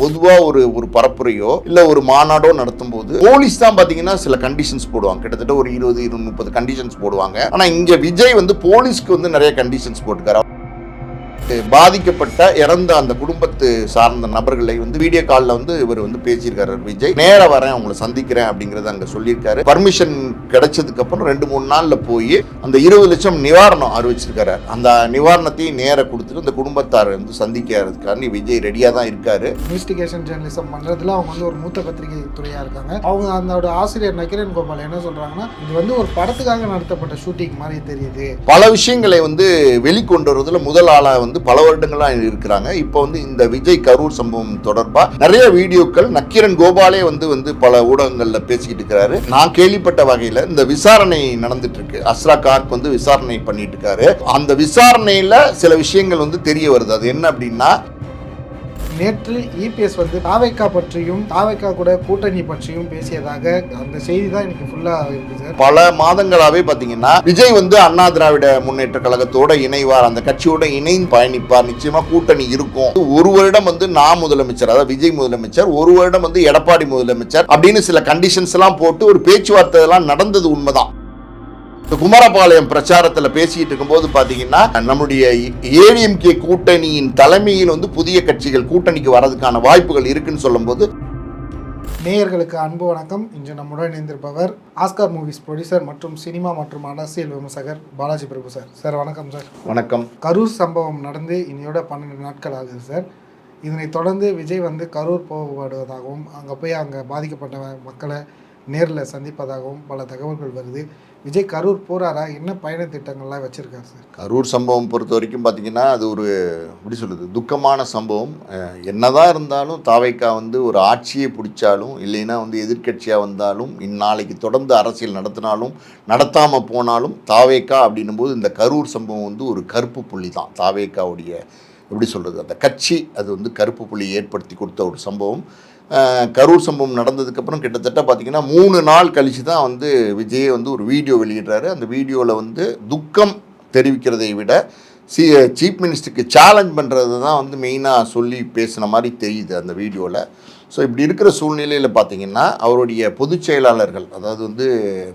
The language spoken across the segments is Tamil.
பொதுவாக ஒரு ஒரு பரப்புரையோ இல்லை ஒரு மாநாடோ நடத்தும் போது போலீஸ் தான் பார்த்தீங்கன்னா சில கண்டிஷன்ஸ் போடுவாங்க. கிட்டத்தட்ட ஒரு இருபது இருபது முப்பது கண்டிஷன்ஸ் போடுவாங்க. ஆனால் இங்கே விஜய் வந்து போலீஸ்க்கு வந்து நிறைய கண்டிஷன்ஸ் போட்டுக்காரு. பாதிக்கப்பட்ட இறந்த அந்த குடும்பத்து சார்ந்த நபர்களை வந்து வீடியோ காலில் வந்து இவர் வந்து பேசியிருக்காரு விஜய். நேரா வரேன் உங்களை சந்திக்கிறேன் அப்படிங்கறத அங்க சொல்லியிருக்காரு. பர்மிஷன் கிடைச்சதுக்கு அப்புறம் ரெண்டு மூணு நாள்ல போய் அந்த இருபது லட்சம் நிவாரணம் அறிவிச்சிருக்காரு. அந்த நிவாரணத்தையும் நேர கொடுத்துட்டு அந்த குடும்பத்தாரை வந்து சந்திக்கிறதுக்காண்டி விஜய் ரெடியா தான் இருக்காரு. இன்வெஸ்டிகேஷன் ஜேர்னலிசம் பண்ணுறதுல அவங்க வந்து ஒரு மூத்த பத்திரிகை துறையாக இருக்காங்க. அவங்க அதோட ஆசிரியர் நக்கிரன் கோபால் என்ன சொல்கிறாங்கன்னா இது வந்து ஒரு படத்துக்காக நடத்தப்பட்ட ஷூட்டிங் மாதிரி தெரியுது. பல விஷயங்களை வந்து வெளிக்கொண்டு வருவதில் முதல் ஆளா வந்து பல வருடங்களாக இருக்கிறாங்க. இப்போ வந்து இந்த விஜய் கரூர் சம்பவம் தொடர்பாக நிறைய வீடியோக்கள் நக்கீரன் கோபாலே வந்து வந்து பல ஊடகங்களில் பேசிக்கிட்டு இருக்கிறாரு. நான் கேள்விப்பட்ட வகையில் இந்த விசாரணை நடந்துட்டு இருக்கு அஸ்ரா கார்க் வந்து விசாரணை பண்ணிட்டு இருக்காரு. அந்த விசாரணையில் சில விஷயங்கள் வந்து தெரிய வருது. அது என்ன அப்படின்னா நேற்று இபிஎஸ் வந்து தாவைக்கா பற்றியும் தாவைக்கா கூட கூட்டணி பற்றியும் பேசியதாக அந்த செய்தி தான் எனக்கு ஃபுல்லாக இருக்கு சார். பல மாதங்களாவே பாத்தீங்கன்னா விஜய் வந்து அண்ணா திராவிட முன்னேற்ற கழகத்தோட இணைவார். அந்த கட்சியோட இணைந்து பயணிப்பார். நிச்சயமா கூட்டணி இருக்கும். ஒரு வருடம் வந்து நான் முதலமைச்சர் அதாவது விஜய் முதலமைச்சர் ஒரு வருடம் வந்து எடப்பாடி முதலமைச்சர் அப்படின்னு சில கண்டிஷன்ஸ் எல்லாம் போட்டு ஒரு பேச்சுவார்த்தை எல்லாம் நடந்தது உண்மைதான். குமாரபாளையம் பிரச்சாரத்தில் பேசிட்டு இருக்கும்போது பார்த்தீங்கன்னா நம்முடைய ஏடிஎம்கே கூட்டணியின் தலைமையில் வந்து புதிய கட்சிகள் கூட்டணிக்கு வரதுக்கான வாய்ப்புகள் இருக்குன்னு சொல்லும்போது நேயர்களுக்கு அன்பு வணக்கம். இன்று நம்முடன் இணைந்திருப்பவர் ஆஸ்கார் மூவிஸ் ப்ரொடியூசர் மற்றும் சினிமா மற்றும் அரசியல் விமர்சகர் பாலாஜி பிரபு சார். சார் வணக்கம் சார். வணக்கம். கரூர் சம்பவம் நடந்து இன்னையோட பன்னெண்டு நாட்கள் ஆகுது சார். இதனைத் தொடர்ந்து விஜய் வந்து கரூர் போகப்படுவதாகவும் அங்கே போய் அங்கே பாதிக்கப்பட்ட மக்களை நேரில் சந்திப்பதாகவும் பல தகவல்கள் வருது. விஜய் கரூர் போறாரா? என்ன பயண திட்டங்கள்லாம் வச்சுருக்காரு சார்? கரூர் சம்பவம் பொறுத்த வரைக்கும் பார்த்தீங்கன்னா அது ஒரு எப்படி சொல்லுது துக்கமான சம்பவம். என்னதான் இருந்தாலும் தாவைக்கா வந்து ஒரு ஆட்சியை பிடிச்சாலும் இல்லைன்னா வந்து எதிர்க்கட்சியாக வந்தாலும் இந்நாளைக்கு தொடர்ந்து அரசியல் நடத்தினாலும் நடத்தாமல் போனாலும் தாவேக்கா அப்படின்னும் போது இந்த கரூர் சம்பவம் வந்து ஒரு கருப்பு புள்ளி தான். தாவேக்காவுடைய எப்படி சொல்கிறது அந்த கட்சி அது வந்து கருப்பு புள்ளி ஏற்படுத்தி கொடுத்த ஒரு சம்பவம். கரூர் சம்பவம் நடந்ததுக்கப்புறம் கிட்டத்தட்ட பார்த்திங்கன்னா மூணு நாள் கழித்து தான் வந்து விஜய் வந்து ஒரு வீடியோ வெளியிடுறாரு. அந்த வீடியோவில் வந்து துக்கம் தெரிவிக்கிறதை விட சி சீஃப் மினிஸ்டருக்கு சேலஞ்ச் பண்ணுறது தான் வந்து மெயினாக சொல்லி பேசின மாதிரி தெரியுது அந்த வீடியோவில் ஸோ இப்படி இருக்கிற சூழ்நிலையில் பார்த்தீங்கன்னா அவருடைய பொதுச் செயலாளர்கள் அதாவது வந்து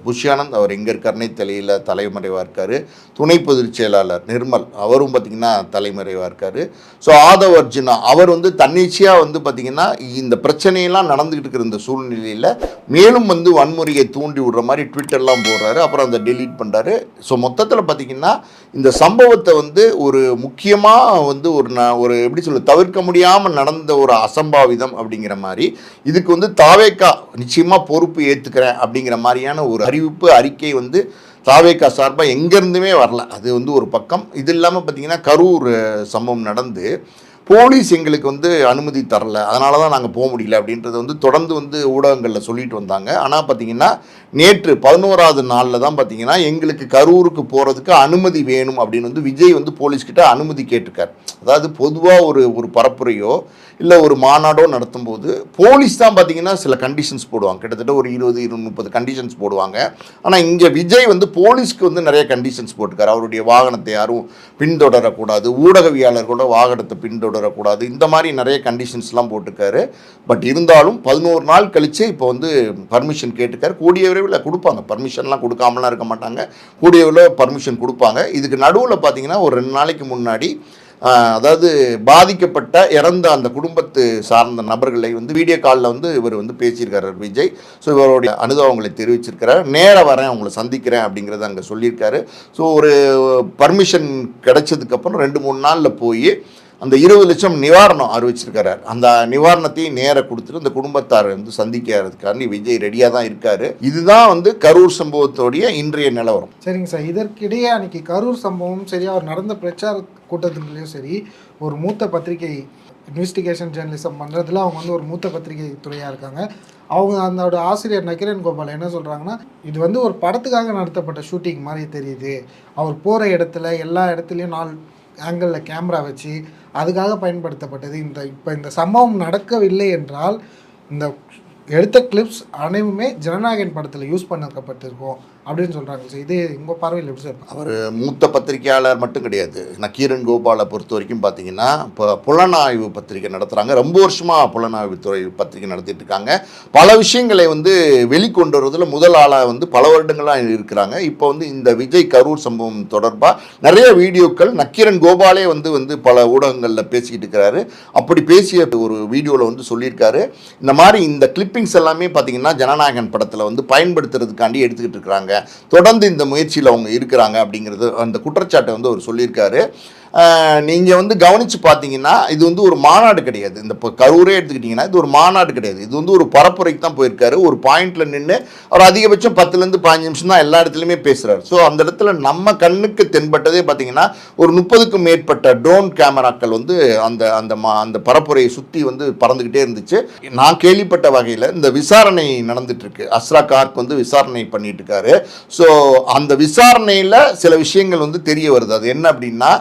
புஷ்யானந்த் அவர் எங்கே இருக்காருனே தெரியல தலைமறைவாக இருக்கார். துணை பொதுச் செயலாளர் நிர்மல் அவரும் பார்த்திங்கன்னா தலைமறைவாக இருக்கார். ஸோ ஆதவ் அர்ஜுனா அவர் வந்து தன்னிச்சையாக வந்து பார்த்திங்கன்னா இந்த பிரச்சனையெல்லாம் நடந்துக்கிட்டு இருக்கிற இந்த சூழ்நிலையில் மேலும் வந்து வன்முறையை தூண்டி விடுற மாதிரி ட்விட்டர்லாம் போடுறாரு. அப்புறம் அதை டெலீட் பண்ணுறாரு ஸோ மொத்தத்தில் பார்த்திங்கன்னா இந்த சம்பவத்தை வந்து ஒரு முக்கியமாக வந்து ஒரு ந- ஒரு எப்படி சொல்ல தவிர்க்க முடியாமல் நடந்த ஒரு அசம்பாவிதம் அப்படிங்கிற மாதிரி இதுக்கு வந்து தாவேக்கா நிச்சயமாக பொறுப்பு ஏற்றுக்கிறேன் அப்படிங்கிற மாதிரியான ஒரு அறிவிப்பு அறிக்கை வந்து தாவேக்கா சார்பாக எங்கேருந்துமே வரல. அது வந்து ஒரு பக்கம். இது இல்லாமல் பார்த்தீங்கன்னா கரூர் சம்பவம் நடந்து போலீஸ் எங்களுக்கு வந்து அனுமதி தரல. அதனால தான் நாங்கள் போக முடியல அப்படின்றது வந்து தொடர்ந்து வந்து ஊடகங்களில் சொல்லிட்டு வந்தாங்க. ஆனால் பார்த்தீங்கன்னா நேற்று பதினோராவது நாளில் தான் பார்த்தீங்கன்னா எங்களுக்கு கரூருக்கு போகிறதுக்கு அனுமதி வேணும் அப்படின்னு வந்து விஜய் வந்து போலீஸ்கிட்ட அனுமதி கேட்டிருக்கார். அதாவது பொதுவாக ஒரு ஒரு பரப்புரையோ இல்லை ஒரு மாநாடோ நடத்தும் போது போலீஸ் தான் பார்த்தீங்கன்னா சில கண்டிஷன்ஸ் போடுவாங்க. கிட்டத்தட்ட ஒரு இருபது இருபது முப்பது கண்டிஷன்ஸ் போடுவாங்க. ஆனால் இங்கே விஜய் வந்து போலீஸ்க்கு வந்து நிறைய கண்டிஷன்ஸ் போட்டிருக்காரு. அவருடைய வாகனத்தை யாரும் பின்தொடரக்கூடாது. ஊடகவியாளர் கூட வாகனத்தை பின்தொடரக்கூடாது. இந்த மாதிரி நிறைய கண்டிஷன்ஸ்லாம் போட்டிருக்காரு. பட் இருந்தாலும் பதினோரு நாள் கழித்து இப்போ வந்து பர்மிஷன் கேட்டுக்கார் கூடியவரை விரைவில் கொடுப்பாங்க. பர்மிஷன்லாம் கொடுக்காமலாம் இருக்க மாட்டாங்க. கூடிய விரைவில் பர்மிஷன் கொடுப்பாங்க. இதுக்கு நடுவில் பார்த்தீங்கன்னா ஒரு ரெண்டு நாளைக்கு முன்னாடி அதாவது பாதிக்கப்பட்ட இறந்த அந்த குடும்பத்து சார்ந்த நபர்களை வந்து வீடியோ காலில் வந்து இவர் வந்து பேசியிருக்காரு விஜய். ஸோ இவருடைய அனுபவங்களை தெரிவிச்சிருக்கிறார். நேராக வரேன் அவங்கள சந்திக்கிறேன் அப்படிங்கிறத அங்கே சொல்லியிருக்காரு. ஸோ ஒரு பர்மிஷன் கிடைச்சதுக்கப்புறம் ரெண்டு மூணு நாளில் போய் அந்த இருபது லட்சம் நிவாரணம் அறிவிச்சிருக்காரு அந்த நிவாரணத்தையும் நேர கொடுத்துட்டு இந்த குடும்பத்தார் வந்து சந்திக்கிறதுக்காண்டி விஜய் ரெடியாக தான் இருக்காரு. இதுதான் வந்து கரூர் சம்பவத்தோடைய இன்றைய நிலவரம். சரிங்க சார். இதற்கிடையே அன்னைக்கு கரூர் சம்பவம் சரி அவர் நடந்த பிரச்சார கூட்டத்திலையும் சரி ஒரு மூத்த பத்திரிகை இன்வெஸ்டிகேஷன் ஜேர்னலிசம் பண்ணுறதுல அவங்க வந்து ஒரு மூத்த பத்திரிகை துறையாக இருக்காங்க. அவங்க அதோட ஆசிரியர் நக்கிரன் கோபால் என்ன சொல்கிறாங்கன்னா இது வந்து ஒரு படத்துக்காக நடத்தப்பட்ட ஷூட்டிங் மாதிரி தெரியுது. அவர் போகிற இடத்துல எல்லா இடத்துலையும் நாள் ஆங்கிளில் கேமரா வச்சு அதுக்காக பயன்படுத்தப்பட்டது. இந்த இப்போ இந்த சம்பவம் நடக்கவில்லை என்றால் இந்த எடுத்த கிளிப்ஸ் அனைவுமே ஜனநாயகன் படத்தில் யூஸ் பண்ணப்பட்டிருக்கும் அப்படின்னு சொல்கிறாங்க சார் இது உங்கள் பார்வையில் எப்படி சார்? அவர் மூத்த பத்திரிகையாளர் மட்டும் கிடையாது. நக்கீரன் கோபாலை பொறுத்த வரைக்கும் பார்த்தீங்கன்னா இப்போ புலனாய்வு பத்திரிகை நடத்துகிறாங்க ரொம்ப வருஷமாக புலனாய்வு துறை பத்திரிகை நடத்திட்டு இருக்காங்க. பல விஷயங்களை வந்து வெளிக்கொண்டு வருவதில் முதல் ஆளாக வந்து பல வருடங்களாக இருக்கிறாங்க. இப்போ வந்து இந்த விஜய் கரூர் சம்பவம் தொடர்பாக நிறைய வீடியோக்கள் நக்கீரன் கோபாலே வந்து வந்து பல ஊடகங்களில் பேசிக்கிட்டு இருக்கிறாரு. அப்படி பேசிய ஒரு வீடியோவில் வந்து சொல்லியிருக்காரு. இந்த மாதிரி இந்த கிளிப்பிங்ஸ் எல்லாமே பார்த்தீங்கன்னா ஜனநாயகன் படத்தில் வந்து பயன்படுத்துறதுக்காண்டி எடுத்துக்கிட்டு இருக்கிறாங்க. தொடர்ந்து இந்த முயற்சியில் அவங்க இருக்கிறாங்க அப்படிங்கிறது அந்த குற்றச்சாட்டை வந்து அவர் சொல்லியிருக்காரு. நீங்கள் வந்து கவனித்து பார்த்தீங்கன்னா இது வந்து ஒரு மாநாடு கிடையாது. இந்த இப்போ கரூரே எடுத்துக்கிட்டிங்கன்னா இது ஒரு மாநாடு கிடையாது. இது வந்து ஒரு பரப்புரைக்கு தான் போயிருக்காரு. ஒரு பாயிண்டில் நின்று அவர் அதிகபட்சம் பத்துலேருந்து பதினஞ்சு நிமிஷம் தான் எல்லா இடத்துலையுமே பேசுகிறார் ஸோ அந்த இடத்துல நம்ம கண்ணுக்கு தென்பட்டதே பார்த்தீங்கன்னா ஒரு முப்பதுக்கும் மேற்பட்ட ட்ரோன் கேமராக்கள் வந்து அந்த அந்த மா அந்த பரப்புரையை சுற்றி வந்து பறந்துக்கிட்டே இருந்துச்சு. நான் கேள்விப்பட்ட வகையில் இந்த விசாரணை நடந்துட்டு அஸ்ரா கார்க் வந்து விசாரணை பண்ணிட்டு இருக்காரு ஸோ அந்த விசாரணையில் சில விஷயங்கள் வந்து தெரிய வருது. அது என்ன அப்படின்னா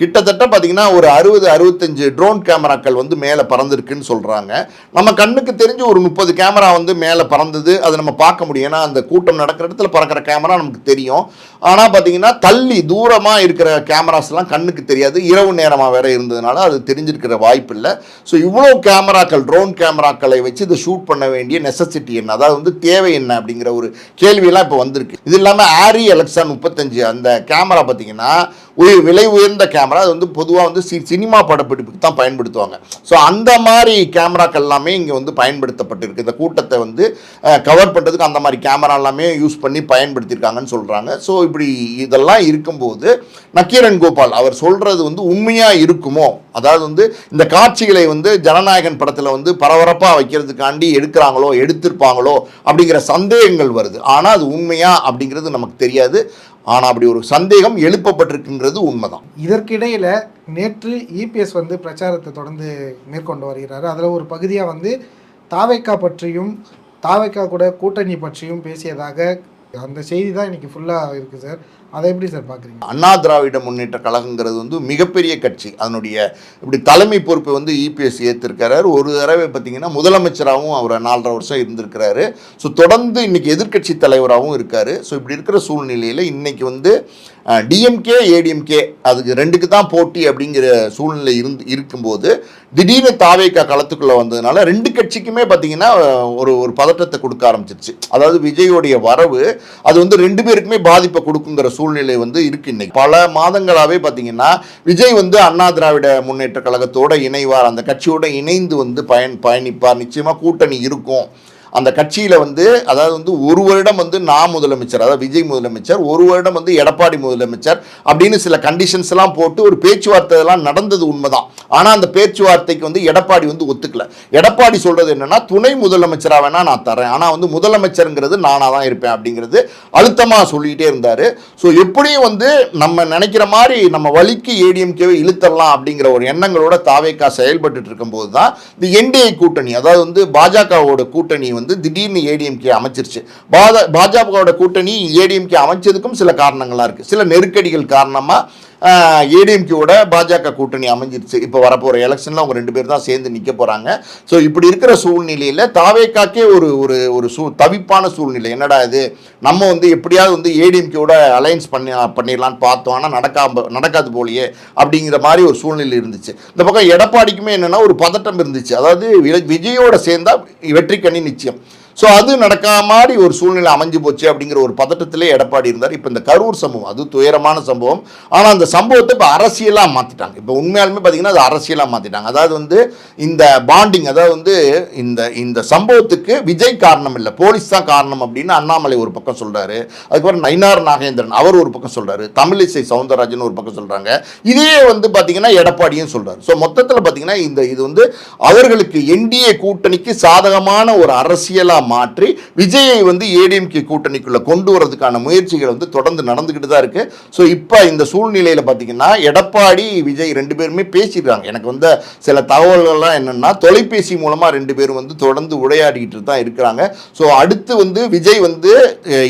கிட்டத்தட்ட பார்த்தீங்கன்னா ஒரு அறுபது அறுபத்தஞ்சு ட்ரோன் கேமராக்கள் வந்து மேலே பறந்துருக்குன்னு சொல்கிறாங்க நம்ம கண்ணுக்கு தெரிஞ்சு ஒரு முப்பது கேமரா வந்து மேலே பறந்தது. அதை நம்ம பார்க்க முடியும். ஏன்னா அந்த கூட்டம் நடக்கிற இடத்துல பறக்கிற கேமரா நமக்கு தெரியும். ஆனால் பார்த்தீங்கன்னா தள்ளி தூரமாக இருக்கிற கேமராஸ்லாம் கண்ணுக்கு தெரியாது. இரவு நேரமாக வேற இருந்ததுனால அது தெரிஞ்சிருக்கிற வாய்ப்பு இல்லை. ஸோ இவ்வளோ கேமராக்கள் ட்ரோன் கேமராக்களை வச்சு இதை ஷூட் பண்ண வேண்டிய நெசசிட்டி என்ன? அதாவது வந்து தேவை என்ன அப்படிங்கிற ஒரு கேள்வியெல்லாம் இப்போ வந்திருக்கு. இது இல்லாமல் ஆரி அலெக்சா முப்பத்தஞ்சு அந்த கேமரா பார்த்தீங்கன்னா ஒரு விலை உயர்ந்த கேமரா அது வந்து பொதுவாக வந்து சி சினிமா படப்பிடிப்புக்கு தான் பயன்படுத்துவாங்க. ஸோ அந்த மாதிரி கேமராக்கள் எல்லாமே இங்கே வந்து பயன்படுத்தப்பட்டிருக்கு. இந்த கூட்டத்தை வந்து கவர் பண்ணுறதுக்கு அந்த மாதிரி கேமரா எல்லாமே யூஸ் பண்ணி பயன்படுத்தியிருக்காங்கன்னு சொல்கிறாங்க ஸோ இப்படி இதெல்லாம் இருக்கும்போது நக்கீரன் கோபால் அவர் சொல்கிறது வந்து உண்மையாக இருக்குமோ? அதாவது வந்து இந்த காட்சிகளை வந்து ஜனநாயகன் படத்தில் வந்து பரபரப்பாக வைக்கிறதுக்காண்டி எடுக்கிறாங்களோ எடுத்திருப்பாங்களோ அப்படிங்கிற சந்தேகங்கள் வருது. ஆனால் அது உண்மையா அப்படிங்கிறது நமக்கு தெரியாது. ஆனால் அப்படி ஒரு சந்தேகம் எழுப்பப்பட்டிருக்குங்கிறது உண்மைதான். இதற்கிடையில் நேற்று இபிஎஸ் வந்து பிரச்சாரத்தை தொடர்ந்து மேற்கொண்டு வருகிறார். அதில் ஒரு பகுதியாக வந்து தாவைக்கா பற்றியும் தாவைக்கா கூட கூட்டணி பற்றியும் பேசியதாக அந்த செய்தி தான் இன்றைக்கி ஃபுல்லாக இருக்குது சார் அதை எப்படி சார் பார்க்குறீங்க அண்ணா திராவிட முன்னேற்ற கழகங்கிறது வந்து மிகப்பெரிய கட்சி. அதனுடைய இப்படி தலைமை பொறுப்பை வந்து இபிஎஸ் ஏற்றிருக்கிறார் ஒரு தடவை பார்த்தீங்கன்னா முதலமைச்சராகவும் அவர் நாலரை வருஷம் இருந்திருக்கிறாரு. ஸோ தொடர்ந்து இன்றைக்கி எதிர்க்கட்சி தலைவராகவும் இருக்கார். ஸோ இப்படி இருக்கிற சூழ்நிலையில் இன்றைக்கி வந்து டிஎம்கே ஏடிஎம்கே அதுக்கு ரெண்டுக்கு தான் போட்டி அப்படிங்கிற சூழ்நிலை இருந்து இருக்கும்போது திடீர்னு தாவேக்கா களத்துக்குள்ளே வந்ததுனால ரெண்டு கட்சிக்குமே பார்த்தீங்கன்னா ஒரு ஒரு பதட்டத்தை கொடுக்க ஆரம்பிச்சிருச்சு. அதாவது விஜயோடைய வரவு அது வந்து ரெண்டு பேருக்குமே பாதிப்பை கொடுக்குங்கிற சூழ்நிலை வந்து இருக்கு இன்னைக்கு. பல மாதங்களாகவே பார்த்தீங்கன்னா விஜய் வந்து அண்ணா திராவிட முன்னேற்ற கழகத்தோட இணைவார். அந்த கட்சியோட இணைந்து வந்து பயன் பயணிப்பார். நிச்சயமாக கூட்டணி இருக்கும். அந்த கட்சியில் வந்து அதாவது வந்து ஒரு வருடம் வந்து நான் முதலமைச்சர் அதாவது விஜய் முதலமைச்சர் ஒரு வருடம் வந்து எடப்பாடி முதலமைச்சர் அப்படின்னு சில கண்டிஷன்ஸ்லாம் போட்டு ஒரு பேச்சுவார்த்தை எல்லாம் நடந்தது உண்மைதான். ஆனால் அந்த பேச்சுவார்த்தைக்கு வந்து எடப்பாடி வந்து ஒத்துக்கல. எடப்பாடி சொல்கிறது என்னென்னா துணை முதலமைச்சராக வேணால் நான் தரேன் ஆனால் வந்து முதலமைச்சருங்கிறது நானாக தான் இருப்பேன் அப்படிங்கிறது அழுத்தமாக சொல்லிக்கிட்டே இருந்தார். ஸோ எப்படியும் வந்து நம்ம நினைக்கிற மாதிரி நம்ம வழிக்கு ஏடிஎம்கேவை இழுத்தரலாம் அப்படிங்கிற ஒரு எண்ணங்களோட தாவேக்கா செயல்பட்டு இருக்கும்போது தான் இந்த என்டிஏ கூட்டணி அதாவது வந்து பாஜகவோட கூட்டணி வந்து திடீர்னு ஏடிஎம்கே அமைச்சிருச்சு. பாஜ பாஜகவோட கூட்டணி ஏடிஎம்கே அமைச்சதுக்கும் சில காரணங்களாக இருக்குது சில நெருக்கடிகள் காரணமாக ஏடிஎம்கேவோட பாஜக கூட்டணி அமைஞ்சிருச்சு. இப்போ வரப்போகிற எலெக்ஷனில் அவங்க ரெண்டு பேர் தான் சேர்ந்து நிற்க போகிறாங்க ஸோ இப்படி இருக்கிற சூழ்நிலையில் தாவேக்காக்கே ஒரு ஒரு ஒரு சூ தவிப்பான சூழ்நிலை. என்னடா இது? நம்ம வந்து எப்படியாவது வந்து ஏடிஎம்கேவோட அலைன்ஸ் பண்ணி பண்ணிடலான்னு பார்த்தோம். ஆனால் நடக்காம நடக்காது போலியே அப்படிங்கிற மாதிரி ஒரு சூழ்நிலை இருந்துச்சு. இந்த பக்கம் எடப்பாடிக்குமே என்னென்னா ஒரு பதட்டம் இருந்துச்சு. அதாவது விஜயோட சேர்ந்தால் சேர்ந்தா வெற்றிக்கணி நிச்சயம். ஸோ அது நடக்காம ஒரு சூழ்நிலை அமைஞ்சு போச்சு அப்படிங்கிற ஒரு பதட்டத்திலே எடப்பாடி இருந்தார். இப்போ இந்த கரூர் சம்பவம் அது துயரமான சம்பவம். ஆனால் அந்த சம்பவத்தை இப்போ அரசியலாக மாற்றிட்டாங்க இப்போ உண்மையாலுமே பார்த்தீங்கன்னா அது அரசியலாக மாற்றிட்டாங்க அதாவது வந்து இந்த பாண்டிங் அதாவது வந்து இந்த இந்த சம்பவத்துக்கு விஜய் காரணம் இல்லை. போலீஸ் தான் காரணம் அப்படின்னு அண்ணாமலை ஒரு பக்கம் சொல்கிறாரு அதுக்கப்புறம் நயினார் நாகேந்திரன் அவர் ஒரு பக்கம் சொல்கிறாரு தமிழிசை சவுந்தரராஜன் ஒரு பக்கம் சொல்கிறாங்க இதே வந்து பார்த்தீங்கன்னா எடப்பாடியும் சொல்கிறார் ஸோ மொத்தத்தில் பார்த்தீங்கன்னா இந்த இது வந்து அவர்களுக்கு என்டிஏ கூட்டணிக்கு சாதகமான ஒரு அரசியலாக மாற்றி விஜயை வந்து ஏடிஎம்கே கூட்டணிக்குள்ளே கொண்டு வரதுக்கான முயற்சிகள் வந்து தொடர்ந்து நடந்துக்கிட்டு தான் இருக்குது ஸோ இப்போ இந்த சூழ்நிலையில் பார்த்தீங்கன்னா எடப்பாடி விஜய் ரெண்டு பேருமே பேசிடுறாங்க. எனக்கு வந்து சில தகவல்கள்லாம் என்னென்னா தொலைபேசி மூலமாக ரெண்டு பேரும் வந்து தொடர்ந்து உரையாடிக்கிட்டு தான் இருக்கிறாங்க. ஸோ அடுத்து வந்து விஜய் வந்து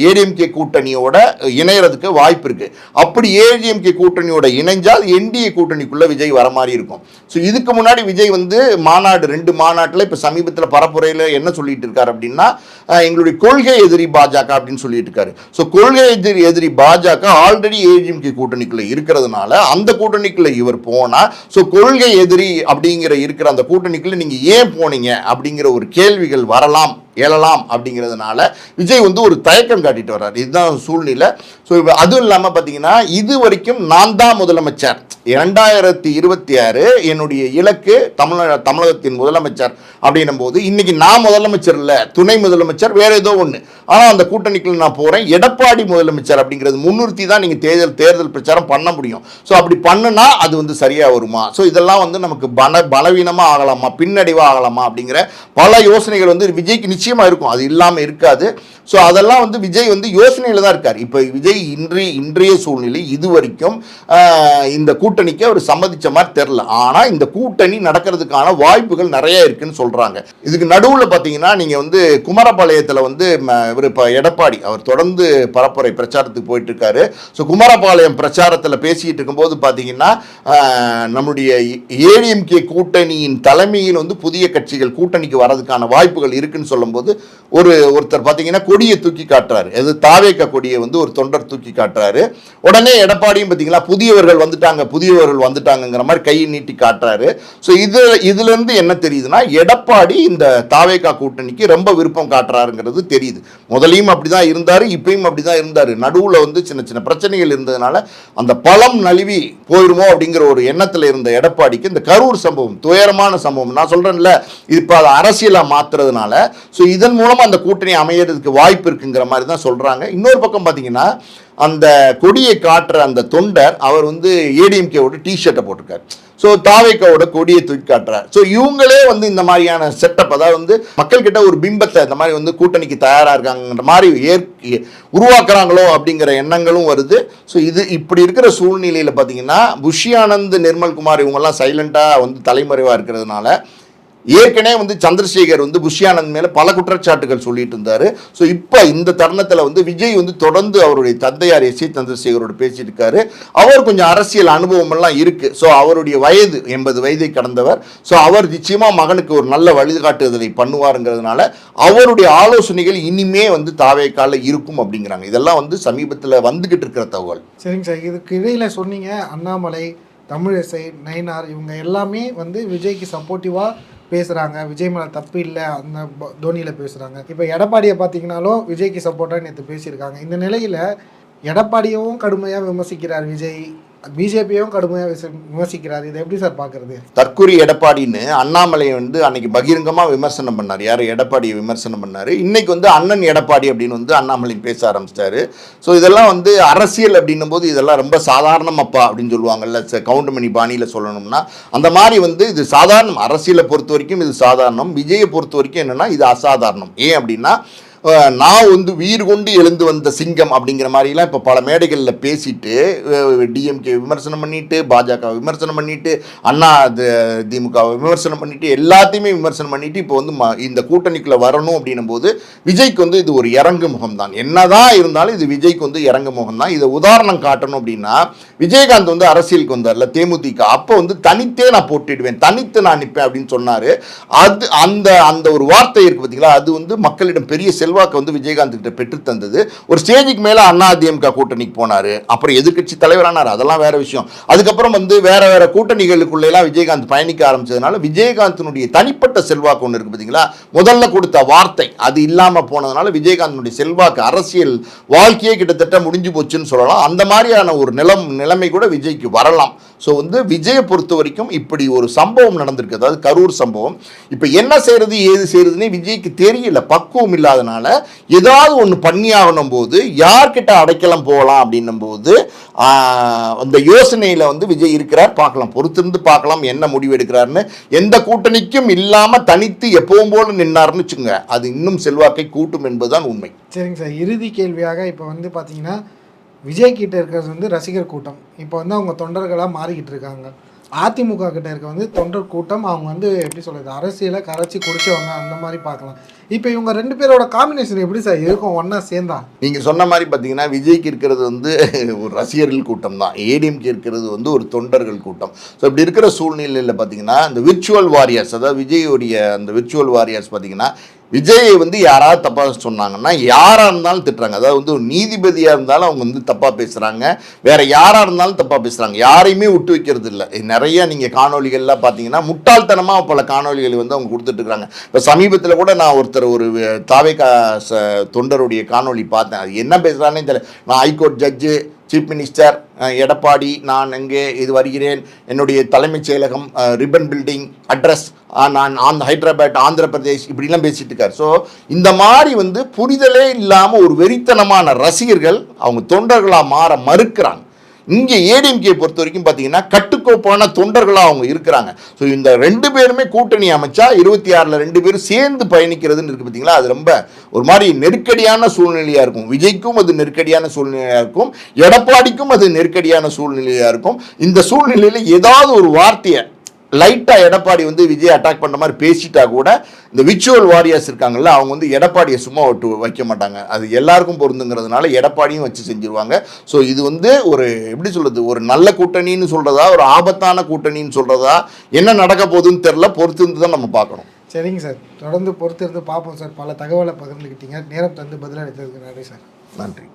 ஏடிஎம்கே கூட்டணியோட இணையறதுக்கு வாய்ப்பு இருக்குது அப்படி ஏடிஎம்கே கூட்டணியோட இணைஞ்சால் என்டிஏ கூட்டணிக்குள்ளே விஜய் வர மாதிரி இருக்கும். ஸோ இதுக்கு முன்னாடி விஜய் வந்து மாநாடு ரெண்டு மாநாட்டில் இப்போ சமீபத்தில் பரப்புரையில் என்ன சொல்லிட்டு இருக்காரு அப்படின்னா பார்த்தீங்கன்னா எங்களுடைய கொள்கை எதிரி பாஜக அப்படின்னு சொல்லிட்டு இருக்காரு. ஸோ கொள்கை எதிரி எதிரி பாஜக ஆல்ரெடி ஏடிஎம்கே கூட்டணிக்குள்ள இருக்கிறதுனால அந்த கூட்டணிக்குள்ள இவர் போனா ஸோ கொள்கை எதிரி அப்படிங்கிற இருக்கிற அந்த கூட்டணிக்குள்ள நீங்க ஏன் போனீங்க அப்படிங்கிற ஒரு கேள்விகள் வரலாம். எழலாம் அப்படிங்கிறதுனால விஜய் வந்து ஒரு தயக்கம் காட்டிட்டு வர்றாரு. இதுதான் சூழ்நிலை. ஸோ அதுவும் இல்லாமல் பார்த்தீங்கன்னா இது வரைக்கும் நான் தான் முதலமைச்சர். இரண்டாயிரத்தி இருபத்தி ஆறு என்னுடைய இலக்கு தமிழ தமிழகத்தின் முதலமைச்சர் அப்படின்னும் போது இன்னைக்கு நான் முதலமைச்சர் இல்லை துணை முதலமைச்சர் வேற ஏதோ ஒன்று ஆனால் அந்த கூட்டணிக்குள்ள நான் போகிறேன் எடப்பாடி முதலமைச்சர் அப்படிங்கிறது முன்னிறுத்தி தான் நீங்கள் தேர்தல் தேர்தல் பிரச்சாரம் பண்ண முடியும். ஸோ அப்படி பண்ணுனா அது வந்து சரியாக வருமா? ஸோ இதெல்லாம் வந்து நமக்கு பல பலவீனமாக ஆகலாமா? பின்னடைவாக ஆகலாமா? அப்படிங்கிற பல யோசனைகள் வந்து விஜய்க்கு நிச்சயமாக இருக்கும். அது இல்லாமல் இருக்காது. ஸோ அதெல்லாம் வந்து விஜய் வந்து யோசனையில் தான் இருக்கார். இப்போ விஜய் இன்றைய இன்றைய சூழ்நிலை இது வரைக்கும் இந்த கூட்டணிக்கு அவர் சம்மதிச்ச மாதிரி தெரில ஆனால் இந்த கூட்டணி நடக்கிறதுக்கான வாய்ப்புகள் நிறைய இருக்குன்னு சொல்கிறாங்க இதுக்கு நடுவில் பார்த்தீங்கன்னா நீங்கள் வந்து குமாரபாளையத்தில் வந்து இவர் இப்போ எடப்பாடி அவர் தொடர்ந்து பரப்புரை பிரச்சாரத்துக்கு போயிட்டு இருக்காரு ஸோ குமாரபாளையம் பிரச்சாரத்தில் பேசிக்கிட்டு இருக்கும்போது பார்த்தீங்கன்னா நம்முடைய ஏடிஎம்கே கூட்டணியின் தலைமையில் வந்து புதிய கட்சிகள் கூட்டணிக்கு வரதுக்கான வாய்ப்புகள் இருக்குன்னு சொல்லும்போது ஒரு ஒருத்தர் பார்த்தீங்கன்னா கொடியை தூக்கி காட்டுறாரு. அது தாவேக்க கொடியை வந்து ஒரு தொண்டர் தூக்கி காட்டுறாரு. உடனே எடப்பாடியும் பார்த்தீங்களா புதியவர்கள் வந்துட்டாங்க புதியவர்கள் வந்துட்டாங்கங்கிற மாதிரி கையை நீட்டி காட்டுறாரு. ஸோ இது இதுலேருந்து என்ன தெரியுதுன்னா எடப்பாடி இந்த தாவேக்கா கூட்டணிக்கு ரொம்ப விருப்பம் காட்டுறாருங்கிறது தெரியுது. முதலையும் அப்படி தான் இருந்தார் இப்பயும் அப்படி தான் இருந்தார். நடுவில் வந்து சின்ன சின்ன பிரச்சனைகள் இருந்ததுனால அந்த பழம் நழுவி போயிருமோ அப்படிங்கிற ஒரு எண்ணத்தில் இருந்த எடப்பாடிக்கு இந்த கரூர் சம்பவம் துயரமான சம்பவம். நான் சொல்கிறேன்ல இப்போ அதை அரசியலாக மாற்றுறதுனால ஸோ ஸோ இதன் மூலமாக அந்த கூட்டணி அமையறதுக்கு வாய்ப்பு இருக்குங்கிற மாதிரி தான் சொல்கிறாங்க இன்னொரு பக்கம் பார்த்தீங்கன்னா அந்த கொடியை காட்டுற அந்த தொண்டர் அவர் வந்து ஏடிஎம்கேவோட டிஷர்ட்டை போட்டிருக்காரு. ஸோ தாவேக்காவோட கொடியை தூக்கி காட்டுறார். ஸோ இவங்களே வந்து இந்த மாதிரியான செட்டப் அதாவது வந்து மக்கள்கிட்ட ஒரு பிம்பத்தை இந்த மாதிரி வந்து கூட்டணிக்கு தயாராக இருக்காங்கன்ற மாதிரி ஏற் உருவாக்குறாங்களோ அப்படிங்கிற எண்ணங்களும் வருது. ஸோ இது இப்படி இருக்கிற சூழ்நிலையில் பார்த்தீங்கன்னா புஷியானந்த் நிர்மல்குமார் இவங்கெல்லாம் சைலண்ட்டாக வந்து தலைமறைவாக இருக்கிறதுனால ஏற்கனவே வந்து சந்திரசேகர் வந்து புஷ்யானந்த் மேலே பல குற்றச்சாட்டுகள் சொல்லிட்டு இருந்தார். ஸோ இப்போ இந்த தருணத்தில் வந்து விஜய் வந்து தொடர்ந்து அவருடைய தந்தையார் எஸ் சி சந்திரசேகரோடு பேசிட்டு இருக்காரு அவர் கொஞ்சம் அரசியல் அனுபவமெல்லாம் இருக்குது ஸோ அவருடைய வயது எண்பது வயதை கடந்தவர். ஸோ அவர் நிச்சயமாக மகனுக்கு ஒரு நல்ல வழிகாட்டுதலை பண்ணுவாருங்கிறதுனால அவருடைய ஆலோசனைகள் இனிமே வந்து தாவேக்கால இருக்கும் அப்படிங்கிறாங்க. இதெல்லாம் வந்து சமீபத்தில் வந்துகிட்டு இருக்கிற தகவல். சரிங்க சார். இதுக்கு இடையில் சொன்னீங்க அண்ணாமலை தமிழிசை நயினார் இவங்க எல்லாமே வந்து விஜய்க்கு சப்போர்ட்டிவாக பேசுகிறாங்க விஜய் மேலே தப்பு இல்லை. அந்த தோனியில் பேசுகிறாங்க இப்போ எடப்பாடியை பார்த்தீங்கன்னாலும் விஜய்க்கு சப்போர்ட்டாக நேற்று பேசியிருக்காங்க. இந்த நிலையில் எடப்பாடியவும் கடுமையாக விமர்சிக்கிறார் விஜய். பிஜேபியும் கடுமையாக விமர்சிக்கிறார். இதை எப்படி சார் பார்க்குறது? தற்கூரி எடப்பாடின்னு அண்ணாமலை வந்து அன்னைக்கு பகிரங்கமாக விமர்சனம் பண்ணார். யார்? எடப்பாடியை விமர்சனம் பண்ணார். இன்னைக்கு வந்து அண்ணன் எடப்பாடி அப்படின்னு வந்து அண்ணாமலை பேச ஆரம்பிச்சிட்டாரு. ஸோ இதெல்லாம் வந்து அரசியல் அப்படின்னும் போது இதெல்லாம் ரொம்ப சாதாரணமப்பா அப்படின்னு சொல்லுவாங்கல்ல. ச- கவுண்டமணி பாணியில் சொல்லணும்னா அந்த மாதிரி வந்து இது சாதாரணம். அரசியலை பொறுத்த வரைக்கும் இது சாதாரணம். விஜயை பொறுத்த வரைக்கும் என்னென்னா இது அசாதாரணம். ஏன் அப்படின்னா நான் வந்து உயிர் கொண்டு எழுந்து வந்த சிங்கம் அப்படிங்கிற மாதிரிலாம் இப்போ பல மேடைகளில் பேசிட்டு டிஎம்கே விமர்சனம் பண்ணிட்டு பாஜக விமர்சனம் பண்ணிட்டு அண்ணா திமுக விமர்சனம் பண்ணிட்டு எல்லாத்தையுமே விமர்சனம் பண்ணிட்டு இப்போ வந்து ம- இந்த கூட்டணிக்குள்ள வரணும் அப்படின்னும் போது விஜய்க்கு வந்து இது ஒரு இறங்கு முகம் தான் என்னதான் இருந்தாலும் இது விஜய்க்கு வந்து இறங்கு முகம் தான் இதை உதாரணம் காட்டணும் அப்படின்னா விஜயகாந்த் வந்து அரசியலுக்கு வந்தார்ல தேமுதிக. அப்போ வந்து தனித்தே நான் போட்டிடுவேன் தனித்து நான் நிற்பேன் அப்படின்னு சொன்னார். அது அந்த அந்த ஒரு வார்த்தை இருக்கு பார்த்தீங்களா அது வந்து மக்களிடம் பெரிய செல்வாக்கு வந்து விஜயகாந்த் கிட்ட பெற்று தந்தது. ஒரு ஸ்டேஜுக்கு மேலே அண்ணா அதிமுக கூட்டணிக்கு போனார். அப்புறம் எதிர்க்கட்சி தலைவரானார். அதெல்லாம் வேற விஷயம். அதுக்கப்புறம் வந்து வேற வேற கூட்டணிகளுக்குள்ளெல்லாம் விஜயகாந்த் பயணிக்க ஆரம்பிச்சதுனால விஜயகாந்தினுடைய தனிப்பட்ட செல்வாக்கு ஒன்று இருக்கு பார்த்தீங்களா முதல்ல கொடுத்த வார்த்தை அது இல்லாமல் போனதுனால விஜயகாந்தினுடைய செல்வாக்கு அரசியல் வாழ்க்கையே கிட்டத்தட்ட முடிஞ்சு போச்சுன்னு சொல்லலாம். அந்த மாதிரியான ஒரு நிலம் நிலைமை கூட விஜய்க்கு வரலாம். ஸோ வந்து விஜயை பொறுத்த வரைக்கும் இப்படி ஒரு சம்பவம் நடந்திருக்கு. அதாவது கரூர் சம்பவம். இப்போ என்ன செய்கிறது ஏது செய்கிறதுனே விஜய்க்கு தெரியல. பக்குவம் இல்லாதனால ஏதாவது ஒன்று பண்ணியாகணும் போது யார்கிட்ட அடைக்கலம் போகலாம் அப்படின்னும் போது அந்த யோசனையில் வந்து விஜய் இருக்கிறார். பார்க்கலாம். பொறுத்திருந்து பார்க்கலாம். என்ன முடிவு எடுக்கிறாருன்னு எந்த கூட்டணிக்கும் இல்லாமல் தனித்து எப்பவும் போல நின்னார்னு வச்சுங்க அது இன்னும் செல்வாக்கை கூட்டும் என்பதுதான் உண்மை. சரிங்க சார். இறுதி கேள்வியாக இப்போ வந்து பார்த்தீங்கன்னா விஜய் கிட்ட இருக்கிறது வந்து ரசிகர் கூட்டம். இப்போ வந்து அவங்க தொண்டர்களாக மாறிக்கிட்டு இருக்காங்க. அதிமுக கிட்ட இருக்க வந்து தொண்டர் கூட்டம் அவங்க வந்து எப்படி சொல்கிறது அரசியலை கரைச்சி குடிச்சவங்க அந்த மாதிரி பார்க்கலாம். இப்போ இவங்க ரெண்டு பேரோட காம்பினேஷன் எப்படி சார் இருக்கும் ஒன்றா சேர்ந்தா? நீங்கள் சொன்ன மாதிரி பார்த்தீங்கன்னா விஜய்க்கு இருக்கிறது வந்து ஒரு ரசிகர்கள் கூட்டம் தான். ஏடிஎம்கே இருக்கிறது வந்து ஒரு தொண்டர்கள் கூட்டம். ஸோ இப்படி இருக்கிற சூழ்நிலையில் பார்த்தீங்கன்னா இந்த விர்ச்சுவல் வாரியர்ஸ் அதாவது விஜயோடைய அந்த விர்ச்சுவல் வாரியர்ஸ் பார்த்தீங்கன்னா விஜயை வந்து யாராவது தப்பாக சொன்னாங்கன்னா யாராக இருந்தாலும் திட்டுறாங்க. அதாவது வந்து ஒரு நீதிபதியாக இருந்தாலும் அவங்க வந்து தப்பாக பேசுகிறாங்க வேற யாராக இருந்தாலும் தப்பாக பேசுகிறாங்க யாரையுமே விட்டு வைக்கிறது இல்லை நிறைய நீங்கள் காணொலிகள்லாம் பார்த்தீங்கன்னா முட்டாள்தனமாக பல காணொலிகள் வந்து அவங்க கொடுத்துட்ருக்காங்க இப்போ சமீபத்தில் கூட நான் ஒருத்தர் ஒரு தாவே தொண்டருடைய காணொளி பார்த்தேன். அது என்ன பேசுகிறானே தெரியல. நான் high court judge chief minister Edappadi நான் எங்கே இது வருகிறேன். என்னுடைய தலைமைச் செயலகம் ரிப்பன் பில்டிங் அட்ரஸ் நான் ஆந்த ஹைதராபாத் ஆந்திர பிரதேஷ் இப்படிலாம் பேசிட்டு இருக்கார். ஸோ இந்த மாதிரி வந்து புரிதலே இல்லாமல் ஒரு வெறித்தனமான ரசிகர்கள் அவங்க தொண்டர்களாக மாற மறுக்கிறாங்க. இங்கே ஏடிஎம்கே பொறுத்த வரைக்கும் பார்த்தீங்கன்னா கட்டுக்கோப்பான தொண்டர்களாக அவங்க இருக்கிறாங்க. ஸோ இந்த ரெண்டு பேருமே கூட்டணி அமைச்சா இருபத்தி ஆறில் ரெண்டு பேரும் சேர்ந்து பயணிக்கிறதுன்னு இருக்குது பார்த்தீங்களா அது ரொம்ப ஒரு மாதிரி நெருக்கடியான சூழ்நிலையாக இருக்கும். விஜய்க்கும் அது நெருக்கடியான சூழ்நிலையாக இருக்கும். எடப்பாடிக்கும் அது நெருக்கடியான சூழ்நிலையாக இருக்கும். இந்த சூழ்நிலையில் ஏதாவது ஒரு வார்த்தையை லைட்டாக எடப்பாடி வந்து விஜய் அட்டாக் பண்ணுற மாதிரி பேசிட்டா கூட இந்த விச்சுவல் வாரியர்ஸ் இருக்காங்கல்ல அவங்க வந்து எடப்பாடியை சும்மா விட்டு வைக்க மாட்டாங்க. அது எல்லாருக்கும் பொருந்துங்கிறதுனால எடப்பாடியும் வச்சு செஞ்சிருவாங்க. ஸோ இது வந்து ஒரு எப்படி சொல்றது ஒரு நல்ல கூட்டணின்னு சொல்றதா ஒரு ஆபத்தான கூட்டணின்னு சொல்றதா என்ன நடக்க போகுதுன்னு தெரில பொறுத்து இருந்து தான் நம்ம பார்க்கணும். சரிங்க சார். தொடர்ந்து பொறுத்திருந்து பார்ப்போம் சார். பல தகவலை பகிர்ந்துக்கிட்டீங்க நேரம் தந்து பதிலளித்ததுக்கு நன்றி சார். நன்றி.